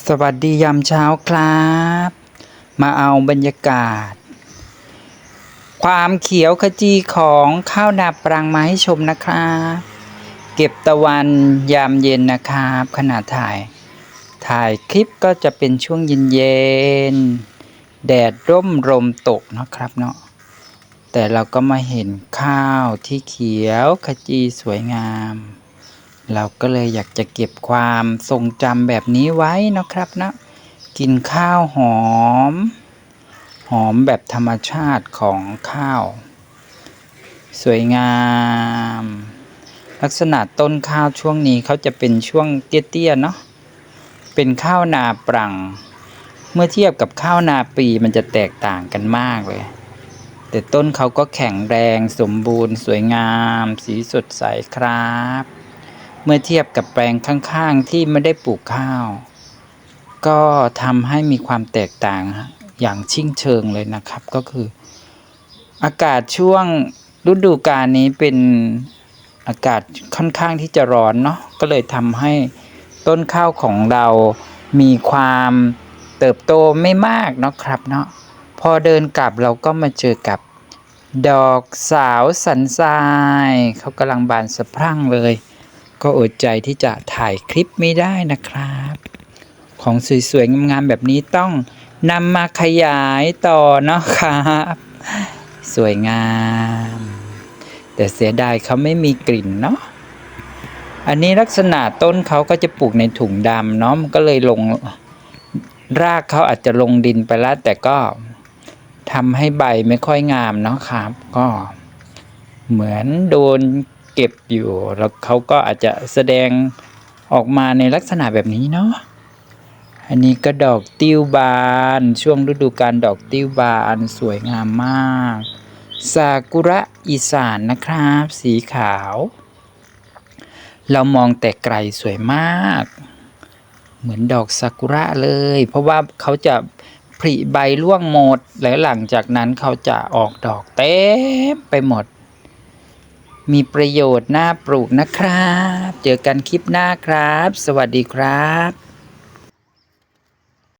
สวัสดียามเช้าครับ มาเอาบรรยากาศ ความเขียวขจีของข้าวนาปรังมาให้ชมนะครับ เก็บตะวันยามเย็นนะครับ ขณะถ่าย ถ่ายคลิปก็จะเป็นช่วงเย็นๆแดดร่มลมตกนะครับเนาะแต่เราก็มาเห็นข้าวที่เขียวขจีสวยงาม เราก็เลยอยากจะเก็บความทรงจำแบบนี้ไว้นะครับนะ กินข้าวหอม หอมแบบธรรมชาติของข้าว สวยงาม ลักษณะต้นข้าวช่วงนี้เขาจะเป็นช่วงเตี้ยๆเนาะเป็นข้าวนาปรัง เมื่อเทียบกับข้าวนาปีมันจะแตกต่างกันมากเลย แต่ต้นเขาก็แข็งแรงสมบูรณ์ สวยงาม สีสดใสครับ เมื่อเทียบกับแปลงข้างๆที่ไม่ได้ปลูกข้าว ก็ทำให้มีความแตกต่างอย่างชิ่งเชิงเลยนะครับก็คือ อากาศช่วงฤดูกาลนี้เป็นอากาศค่อนข้างที่จะร้อนเนาะก็เลยทำให้ต้นข้าวของเรามีความเติบโตไม่มากเนาะครับเนาะพอเดินกลับเราก็มาเจอกับดอกสาวสันทรายเขากำลังบานสะพรั่งเลย ก็อดใจที่จะถ่ายคลิปไม่ได้นะครับ ของสวยๆงามๆแบบนี้ต้องนำมาขยายต่อเนาะครับ สวยงาม แต่เสียดายเขาไม่มีกลิ่นเนาะอันนี้ลักษณะต้นเขาก็จะปลูกในถุงดำเนาะมันก็เลยลงรากเขาอาจจะลงดินไปแล้วแต่ก็ทำให้ใบไม่ค่อยงามเนาะครับ ก็เหมือนโดน เก็บอยู่ แล้วเขาก็อาจจะแสดงออกมาในลักษณะแบบนี้เนาะอันนี้ก็ดอกติ้วบาน ช่วงฤดูกาลดอกติ้วบานสวยงามมากซากุระอีสานนะครับ สีขาว เรามองแต่ไกลสวยมาก เหมือนดอกซากุระเลย เพราะว่าเขาจะผลิใบร่วงหมด แล้วหลังจากนั้นเขาจะออกดอกเต็มไปหมด มีประโยชน์น่าปลูกนะครับ เจอกันคลิปหน้าครับ สวัสดีครับ